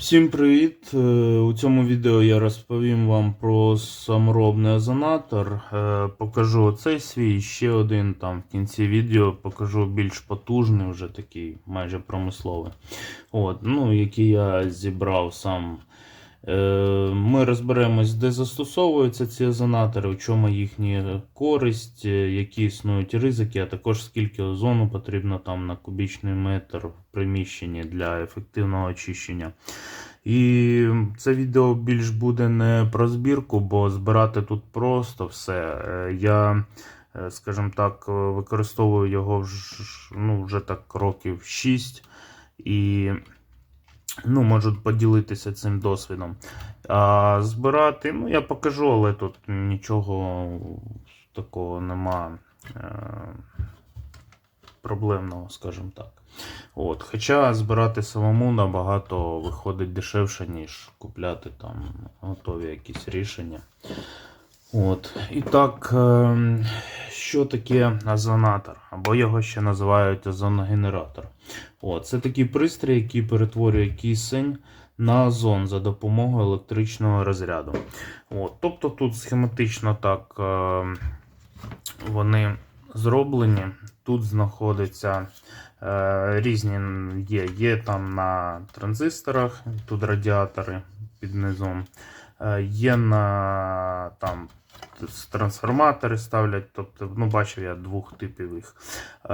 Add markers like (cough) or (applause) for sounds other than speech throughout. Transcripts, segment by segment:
Всім привіт! Е, У цьому відео я розповім вам про саморобний озонатор. Е, Покажу оцей свій, ще один там в кінці відео покажу більш потужний, вже такий майже промисловий. От, ну, який я зібрав сам. Е, Ми розберемось, де застосовуються ці озонатори, у чому їхня користь, е, які існують ризики, а також скільки озону потрібно там на кубічний метр в приміщенні для ефективного очищення. І це відео більш буде не про збірку, бо збирати тут просто все. Е, Я, скажімо так, використовую його вж- ну, вже так років 6 і ну, можу поділитися цим досвідом. А збирати, ну, я покажу, але тут нічого такого нема е, проблемного, скажімо так. От. Хоча збирати самому набагато виходить дешевше, ніж купляти там готові якісь рішення. От. І так, е, що таке озонатор? Або його ще називають озоногенератор. От. Це такий пристрій, який перетворює кисень на озон за допомогою електричного розряду. От. Тобто тут схематично так е, вони зроблені. Тут знаходяться е, різні є. Є там на транзисторах, тут радіатори під низом. Е, є на там трансформатори ставлять, тобто, ну, бачив я двох типів їх. Е,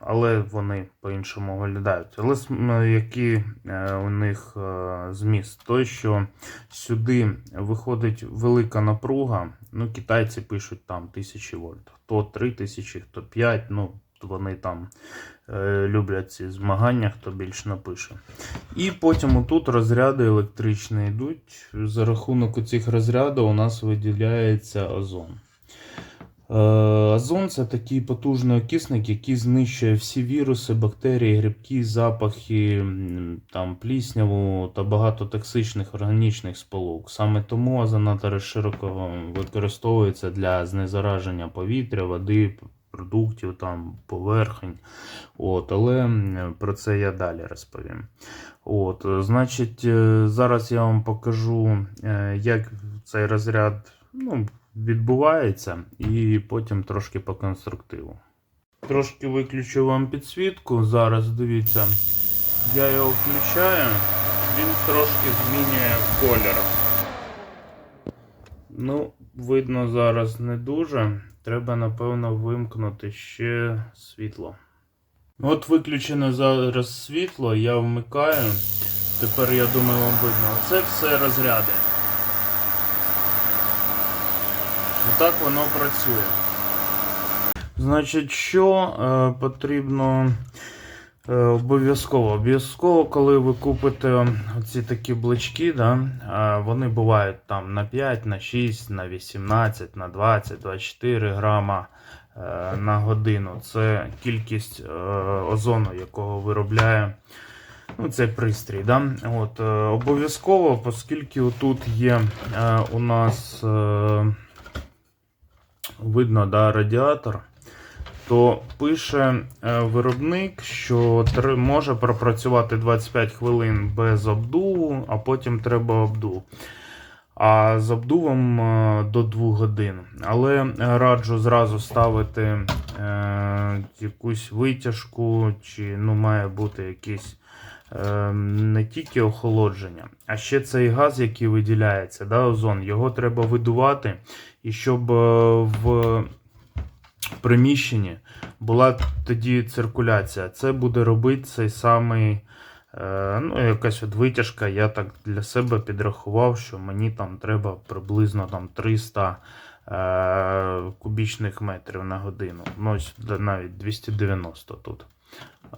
але вони по-іншому виглядають. Але с- які е, у них е, зміст? Той, що сюди виходить велика напруга. Ну, китайці пишуть там 1000 вольт. Хто 3000, хто 5, ну, вони там е, люблять ці змагання, хто більше напише. І потім отут розряди електричні йдуть. За рахунок цих розрядів у нас виділяється озон. Е, Озон це такий потужний окисник, який знищує всі віруси, бактерії, грибки, запахи, там, плісняву та багато токсичних органічних сполук. Саме тому озонатори широко використовуються для знезараження повітря, води, продуктів, там, поверхень. От, але про це я далі розповім. От, значить, е, зараз я вам покажу, е, як цей розряд ну, відбувається, і потім трошки по конструктиву. Трошки виключу вам підсвітку. Зараз дивіться, я його включаю, він трошки змінює колір. Ну, видно зараз не дуже. Треба, напевно, вимкнути ще світло. От виключено зараз світло, я вмикаю. Тепер я думаю, вам видно. Це все розряди. Отак воно працює. Значить, що е, потрібно обов'язково? Обов'язково, коли ви купите ці такі блочки, да, е, вони бувають там на 5, на 6, на 18, на 20, 24 грама е, на годину. Це кількість е, озону, якого виробляє ну, цей пристрій. Да? От, е, обов'язково, оскільки тут є е, у нас. Е, видно да, радіатор, то пише е, виробник, що може пропрацювати 25 хвилин без обдуву, а потім треба обдув. А з обдувом е, до 2 годин. Але раджу зразу ставити е, якусь витяжку, чи ну, має бути якийсь е, не тільки охолодження, а ще цей газ, який виділяється, да, озон, його треба видувати. І щоб е, в приміщенні була тоді циркуляція. Це буде робити цей самий. е, Ну, якась от витяжка, я так для себе підрахував, що мені там треба приблизно там 300 е, кубічних метрів на годину. Ну, навіть 290 тут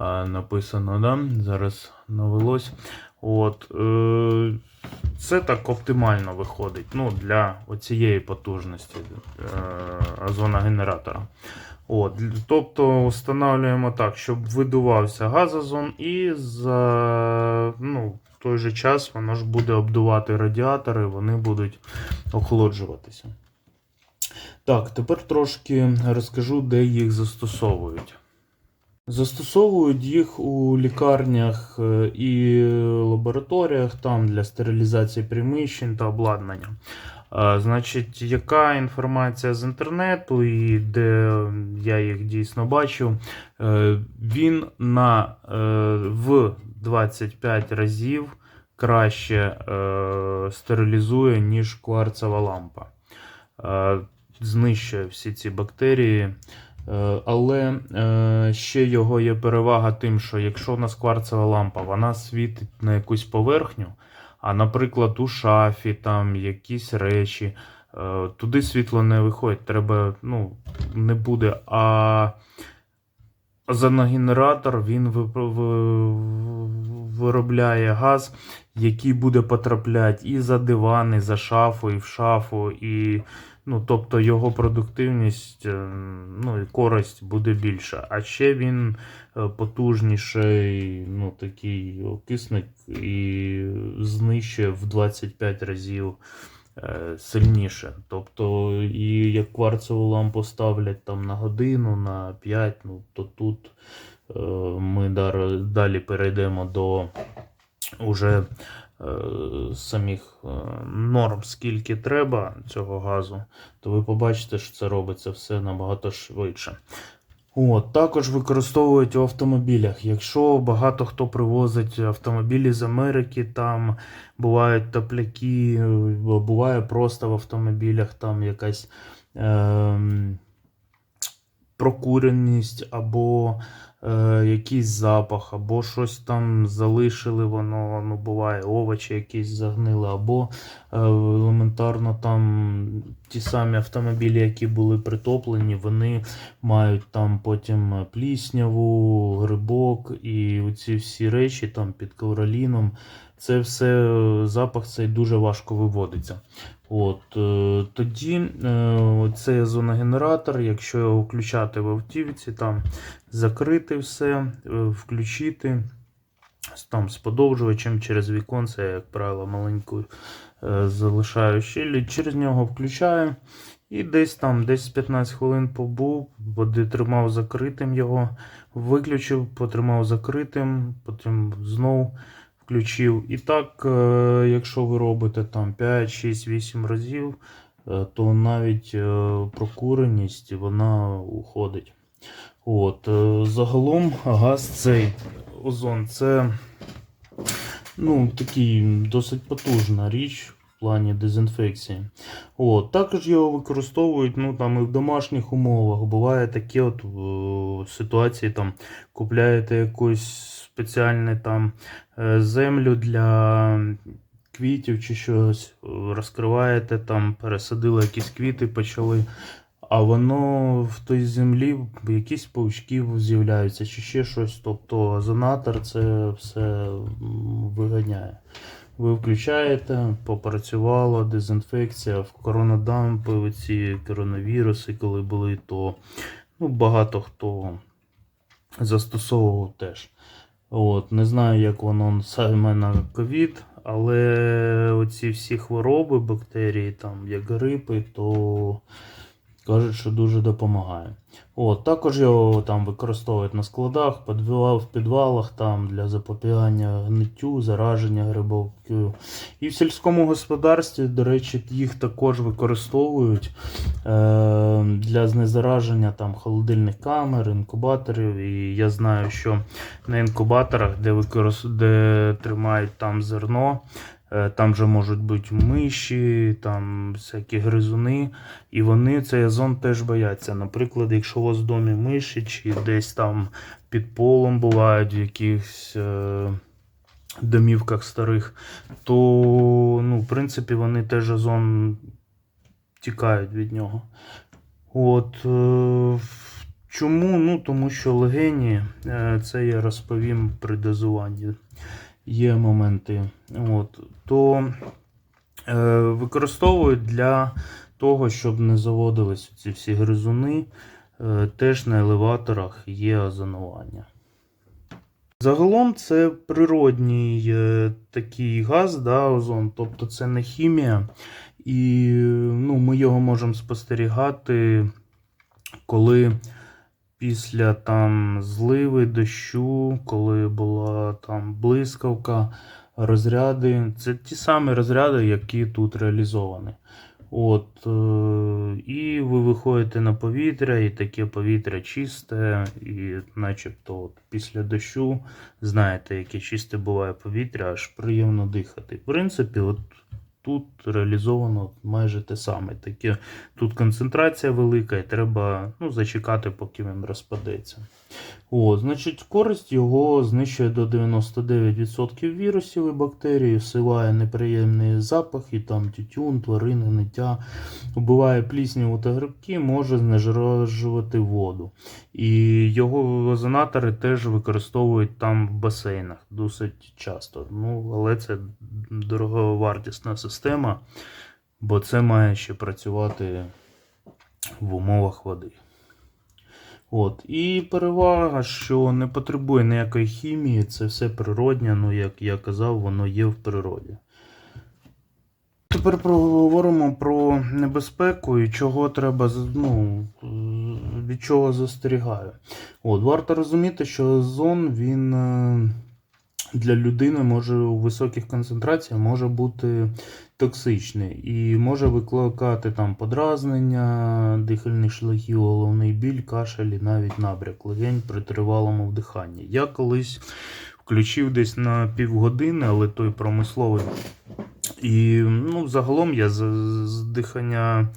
е, написано, да? зараз навелось. От, е, це так оптимально виходить ну, для оцієї потужності е, озоногенератора. От, тобто встановлюємо так, щоб видувався газозон, і за ну, той же час воно ж буде обдувати радіатори, вони будуть охолоджуватися. Так, тепер трошки розкажу, де їх застосовують. Застосовують їх у лікарнях е, і лабораторіях там для стерилізації приміщень та обладнання. Значить, яка інформація з інтернету і де я їх дійсно бачу, Е, він на е, в 25 разів краще стерилізує, ніж кварцева лампа. Знищує всі ці бактерії. Е, Але е, ще його є перевага тим, що якщо у нас кварцева лампа, вона світить на якусь поверхню, а, наприклад, у шафі там якісь речі, е, туди світло не виходить, треба, ну, не буде. А Озоногенератор він виробляє газ, який буде потрапляти і за диван, і за шафу, і в шафу, і ну, тобто його продуктивність е, ну, і користь буде більша. А ще він е, потужніший, ну, такий окисник і знищує в 25 разів е, сильніше. Тобто, і як кварцеву лампу ставлять там на годину, на 5, ну, то тут ми далі перейдемо до уже самих е, норм, скільки треба цього газу, то ви побачите, що це робиться все набагато швидше. От, також використовують у автомобілях. Якщо багато хто привозить автомобілі з Америки, там бувають топляки, е, буває просто в автомобілях там якась ем, прокуреність, або е, якийсь запах, або щось там залишили, воно ну, буває, овочі якісь загнили, або е, елементарно там ті самі автомобілі, які були притоплені, вони мають там потім плісняву, грибок і ці всі речі там під ковроліном. Це все е, запах цей дуже важко виводиться. От, е, тоді е, цей озоногенератор, якщо його включати в автівці, там закрити все, включити там, з подовжувачем через віконце, як правило, маленьку залишаю щелі, через нього включаю. І десь там, десь 15 хвилин побув, води тримав закритим його, виключив, потримав закритим, потім знову включив. І так, е, якщо ви робите там 5, 6, 8 разів, е, то навіть е, прокуреність вона уходить. От, загалом газ цей озон це ну, такий досить потужна річ в плані дезінфекції. От, також його використовують ну, там, і в домашніх умовах. Буває такі от ситуації, там, купляєте якусь спеціальну там, е, землю для квітів чи щось, е, розкриваєте, там, пересадили якісь квіти, почали. А воно в той землі якісь паучки з'являються чи ще щось. Тобто озонатор це все виганяє. Ви включаєте, попрацювало, дезінфекція, в коронадампи, ці коронавіруси, коли були, то ну, багато хто застосовував теж. От, не знаю, як воно саме на ковід, але оці всі хвороби, бактерії, там, як грипи, то кажуть, що дуже допомагає. От, також його там використовують на складах, в підвалах там, для запобігання гниттю, зараження грибовкою. І в сільському господарстві, до речі, їх також використовують для знезараження там, холодильних камер, інкубаторів. І я знаю, що на інкубаторах, де, використ... де тримають там зерно, е, там же можуть бути миші, там всякі гризуни, і вони цей озон теж бояться. Наприклад, якщо у вас в домі миші, чи десь там під полом бувають в якихось е, домівках старих, то ну, в принципі вони теж озон тікають від нього. От, е, чому? Ну, тому що легені, е, це я розповім при дозуванні. Є моменти. От, то е, використовують для того, щоб не заводились ці всі гризуни. Е, теж на елеваторах є озонування. Загалом це природній е, такий газ, да, озон, тобто це не хімія. І ну, ми його можемо спостерігати, коли після там зливи, дощу, коли була там блискавка, розряди. Це ті самі розряди, які тут реалізовані. От, е, і ви виходите на повітря, і таке повітря чисте, і начебто от, після дощу знаєте, яке чисте буває повітря, аж приємно дихати. В принципі, от тут реалізовано майже те саме. Таке, тут концентрація велика, і треба ну, зачекати, поки він розпадеться. О, значить, користь його знищує до 99% вірусів і бактерій, всиває неприємний запах, і там тютюн, тварини, ниття, вбиває плісняву та грибки, може знежиражувати воду. І його озонатори теж використовують там в басейнах досить часто. Ну, але це дороговартісна система, бо це має ще працювати в умовах води. От. І перевага, що не потребує ніякої хімії, це все природнє, ну як я казав, воно є в природі. Тепер поговоримо про небезпеку і чого треба ну, від чого застерігаю. От, варто розуміти, що озон він е, для людини може у високих концентраціях може бути токсичний і може викликати там подразнення, дихальних шляхів, головний біль, кашель і навіть набряк легень при тривалому вдиханні. Я колись включив десь на півгодини, але той промисловий. І ну, загалом я з, з дихання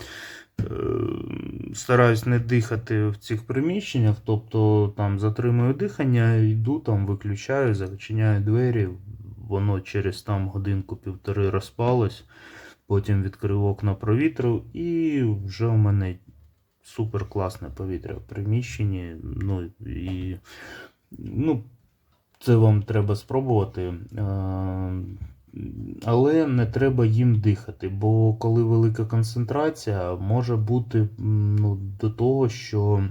стараюсь не дихати в цих приміщеннях, тобто там затримую дихання, йду там, виключаю, зачиняю двері, воно через там годинку-півтори розпалось, потім відкрив окна провітрив, і вже у мене супер класне повітря в приміщенні. Ну, і, ну, це вам треба спробувати. Але не треба їм дихати, бо коли велика концентрація, може бути ну, до того, що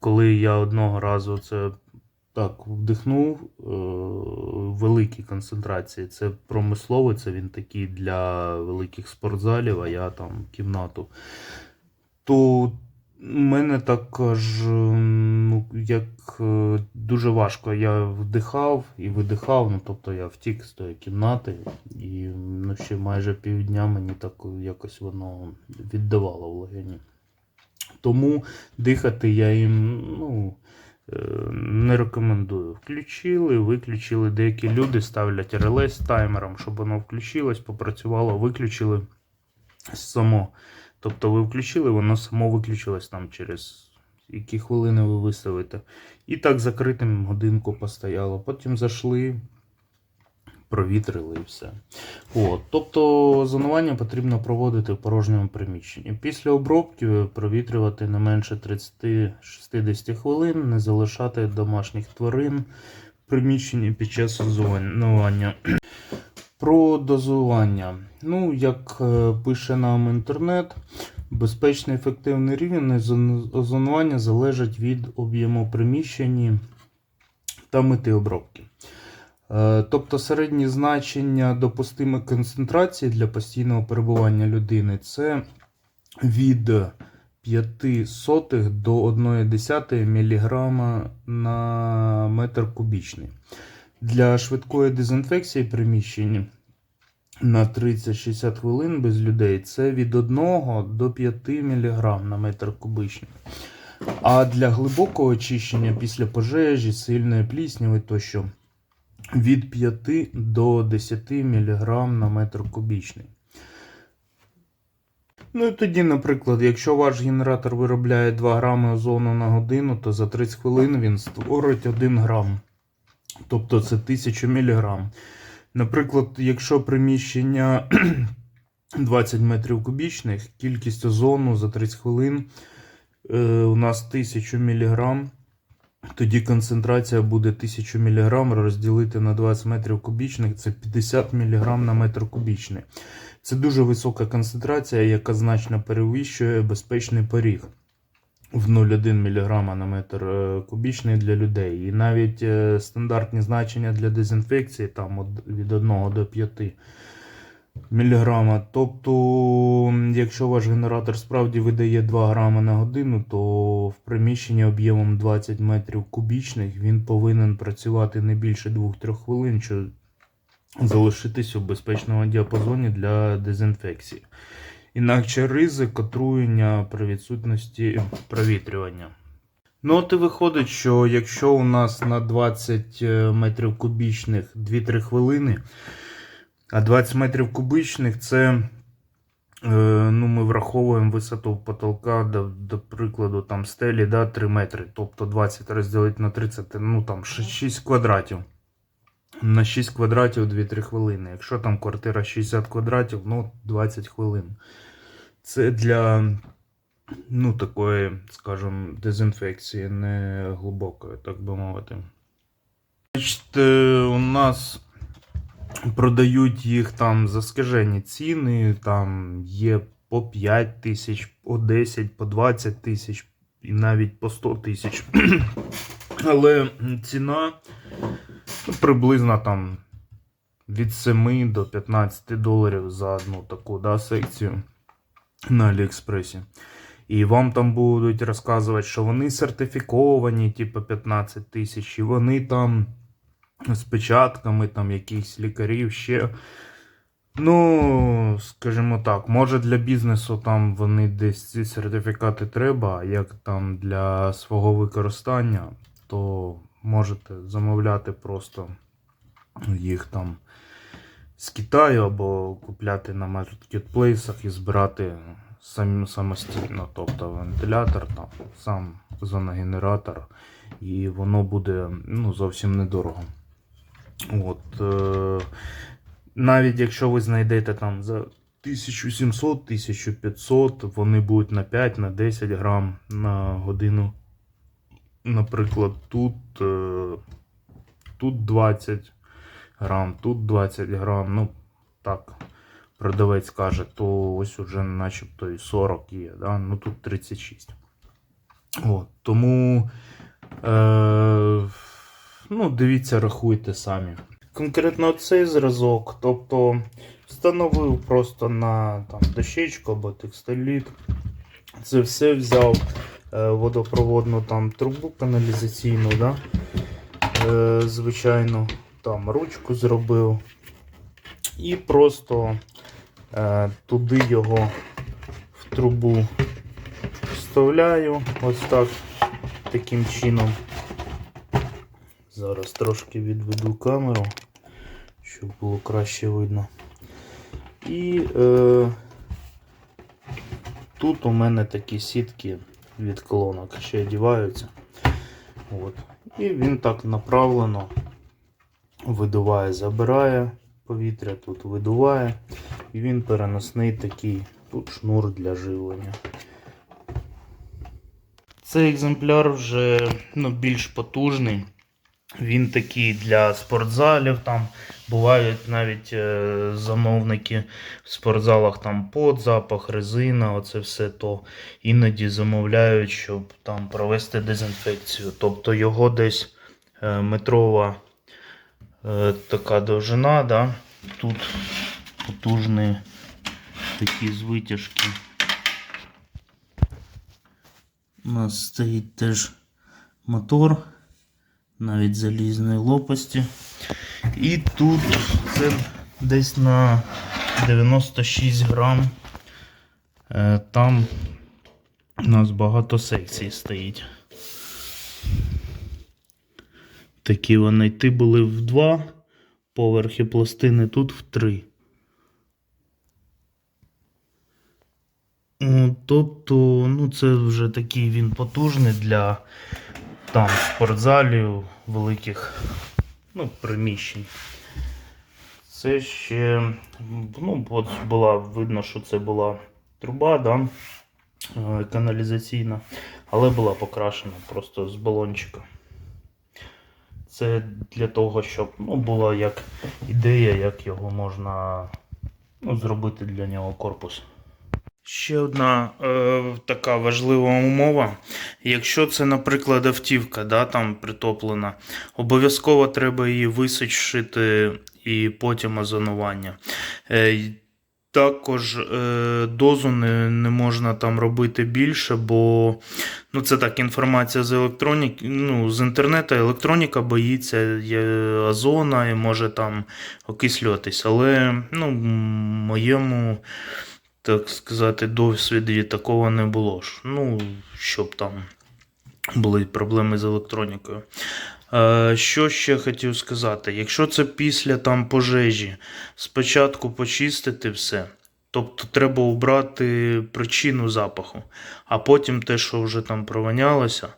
коли я одного разу це так вдихнув е, в концентрації, це промисловий, це він такий для великих спортзалів, а я там кімнату, то мене також ну, як е, дуже важко. Я вдихав і видихав, ну тобто я втік з тої кімнати, і ну, ще майже півдня мені так якось воно віддавало в легені. Тому дихати я їм ну, е, не рекомендую. Включили, виключили. Деякі люди ставлять реле з таймером, щоб воно включилось, попрацювало, виключили само. Тобто ви включили, воно само виключилось там через які хвилини ви виставите. І так закритим годинку постояло. Потім зайшли, провітрили і все. От. Тобто зонування потрібно проводити в порожньому приміщенні. Після обробки провітрювати не менше 30-60 хвилин, не залишати домашніх тварин в приміщенні під час озонування. Про дозування. Ну, як е, пише нам інтернет, безпечний ефективний рівень озон- озонування залежить від об'єму приміщення та мети обробки. Е, Тобто середні значення допустимої концентрації для постійного перебування людини це від 5 сотих до 1,1 мг на метр кубічний. Для швидкої дезінфекції приміщень на 30-60 хвилин без людей це від 1 до 5 мг на метр кубічний. А для глибокого очищення після пожежі, сильної плісняви тощо від 5 до 10 мг на метр кубічний. Ну і тоді, наприклад, якщо ваш генератор виробляє 2 грами озону на годину, то за 30 хвилин він створить 1 грам. Тобто це 1000 мг. Наприклад, якщо приміщення (clears throat) 20 метрів кубічних, кількість озону за 30 хвилин е, у нас 1000 мг, тоді концентрація буде 1000 мг розділити на 20 метрів кубічних, це 50 мг на метр кубічний. Це дуже висока концентрація, яка значно перевищує безпечний поріг в 0,1 мг на метр е, кубічний для людей. І навіть е, стандартні значення для дезінфекції там від 1 до 5 міліграма. Тобто, якщо ваш генератор справді видає 2 грама на годину, то в приміщенні об'ємом 20 метрів кубічних він повинен працювати не більше 2-3 хвилин, щоб залишитись у безпечному діапазоні для дезінфекції. Інакше ризик отруєння при відсутності провітрювання. Ну, от і виходить, що якщо у нас на 20 метрів кубічних 2-3 хвилини, а 20 метрів кубічних це е, ну, ми враховуємо висоту потолка, до, до прикладу, там стелі да, 3 метри. Тобто 20 розділити на 30, ну там 6, 6 квадратів. На 6 квадратів 2-3 хвилини. Якщо там квартира 60 квадратів, ну 20 хвилин. Це для ну, такої, скажімо, дезінфекції не глибокої, так би мовити. Значить, у нас продають їх там за скажені ціни, там є по 5 тисяч, по 10, по 20 тисяч і навіть по 100 тисяч. (clears throat) Але ціна ну, приблизно там від 7 до 15 доларів за одну таку да, секцію на Аліекспресі. І вам там будуть розказувати, що вони сертифіковані, типу 15 тисяч, і вони там з печатками там якихось лікарів ще. Ну, скажімо так, може для бізнесу там вони десь ці сертифікати треба, а як там для свого використання, то можете замовляти просто їх там з Китаю або купляти на маркетплейсах і збирати самі, самостійно. Тобто вентилятор, там, сам зоногенератор, і воно буде ну, зовсім недорого. От, е, навіть якщо ви знайдете там за 1700-1500, вони будуть на 5 на 10 грам на годину. Наприклад, тут, е, тут 20 грам, тут 20 грам. Ну, так, продавець каже, то ось уже начебто і 40 є, да? ну тут 36. От, тому. Е, Ну, дивіться, рахуйте самі. Конкретно цей зразок, тобто встановив просто на там, дощечку або текстиліт. Це все взяв водопроводну там трубу каналізаційну, да? е, звичайно, там ручку зробив. І просто е, туди його в трубу вставляю ось так, таким чином. Зараз трошки відведу камеру, щоб було краще видно. І е, тут у мене такі сітки від колонок ще одіваються. От. І він так направлено видуває, забирає повітря, тут видуває. І він переносний такий тут шнур для живлення. Цей екземпляр вже ну, більш потужний. Він такий для спортзалів. Там бувають навіть е, замовники в спортзалах там под, запах, резина, оце все то іноді замовляють, щоб там провести дезінфекцію. Тобто його десь е, метрова е, така довжина. Да? Тут потужні такі з витяжки. У нас стоїть теж мотор навіть залізної лопасті. І тут це десь на 96 грам. Е, Там у нас багато секцій стоїть. Такі вони йти були в два поверхи пластини, тут в три. Тобто, ну це вже такий він потужний для там спортзалів, великих ну, приміщень. Це ще ну, от була видно, що це була труба да, е, каналізаційна, але була покрашена просто з балончика. Це для того, щоб ну, була як ідея, як його можна ну, зробити для нього корпус. Ще одна е, така важлива умова. Якщо це, наприклад, автівка, да, там притоплена, обов'язково треба її височити і потім озонування. Е, також е, дозу не, не можна там робити більше, бо ну, це так, інформація з електроніки, ну, з інтернету. Електроніка боїться є озона і може там окислюватись. Але ну, моєму, так сказати, досвіді такого не було. ж. Ну, щоб там були проблеми з електронікою. Е, Що ще хотів сказати? Якщо це після там пожежі, спочатку почистити все. Тобто треба убрати причину запаху, а потім те, що вже там провонялося,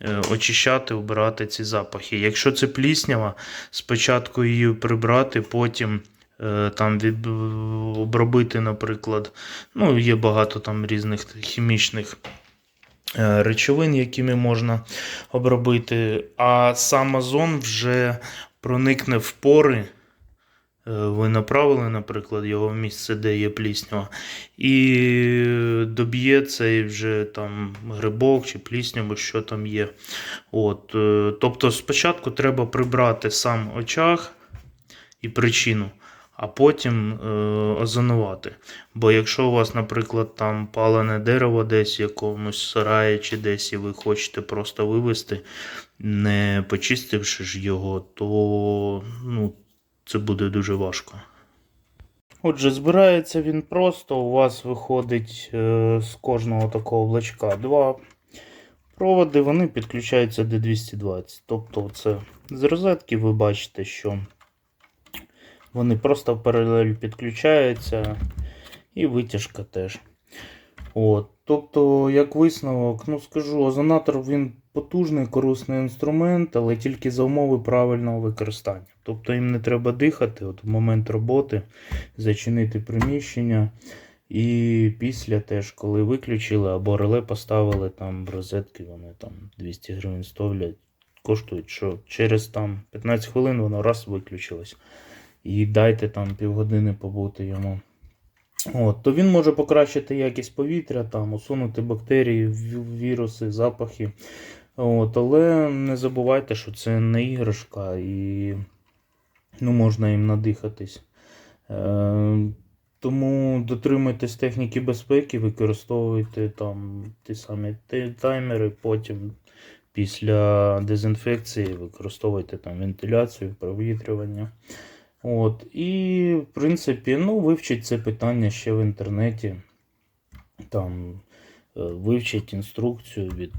е, очищати, убирати ці запахи. Якщо це пліснява, спочатку її прибрати, потім там від, обробити, наприклад. Ну, є багато там різних хімічних е, речовин, якими можна обробити. А сам озон вже проникне в пори. Е, Ви направили, наприклад, його в місце, де є пліснява, і доб'є цей вже там грибок чи плісняву, що там є. От, е, тобто спочатку треба прибрати сам очаг і причину, а потім е, озонувати. Бо якщо у вас, наприклад, там палене дерево десь в якомусь сараї чи десь, і ви хочете просто вивезти, не почистивши ж його, то ну, це буде дуже важко. Отже, збирається він просто. У вас виходить е, з кожного такого облачка два проводи, вони підключаються до 220. Тобто, це з розетки ви бачите, що вони просто в паралель підключаються, і витяжка теж. От. Тобто, як висновок, ну скажу, озонатор він потужний, корисний інструмент, але тільки за умови правильного використання. Тобто їм не треба дихати от в момент роботи, зачинити приміщення. І після теж, коли виключили або реле поставили там розетки, вони там 200 гривень ставлять, коштують, що через там 15 хвилин воно раз виключилось. І дайте там півгодини побути йому. От, то він може покращити якість повітря, там, усунути бактерії, віруси, запахи. От, але не забувайте, що це не іграшка і ну, можна їм надихатись. Е, тому дотримуйтесь техніки безпеки, використовуйте там ті самі таймери, потім після дезінфекції використовуйте там вентиляцію, провітрювання. От, і, в принципі, ну, вивчіть це питання ще в інтернеті. Там е, вивчіть інструкцію від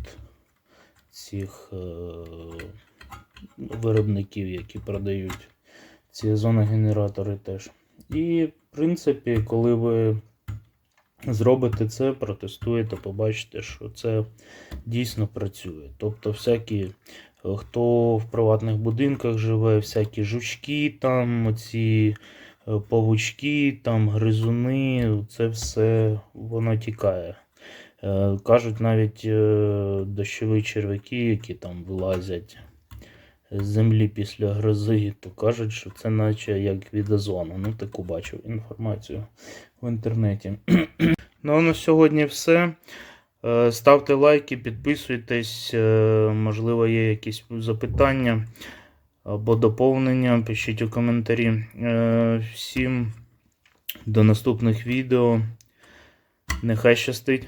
цих е, виробників, які продають ці зоногенератори теж. І, в принципі, коли ви зробите це, протестуєте, побачите, що це дійсно працює. Тобто, всякі хто в приватних будинках живе, всякі жучки, там, оці е, павучки, там гризуни, це все воно тікає. Е, Кажуть, навіть е, дощові черв'яки, які там вилазять з землі після грози, то кажуть, що це наче як від озону. Ну, таку бачив інформацію в інтернеті. (clears throat) ну, а на сьогодні все. Е, Ставте лайки, підписуйтесь, е, можливо, є якісь запитання або доповнення, пишіть у коментарі. Е, Всім до наступних відео. Нехай щастить!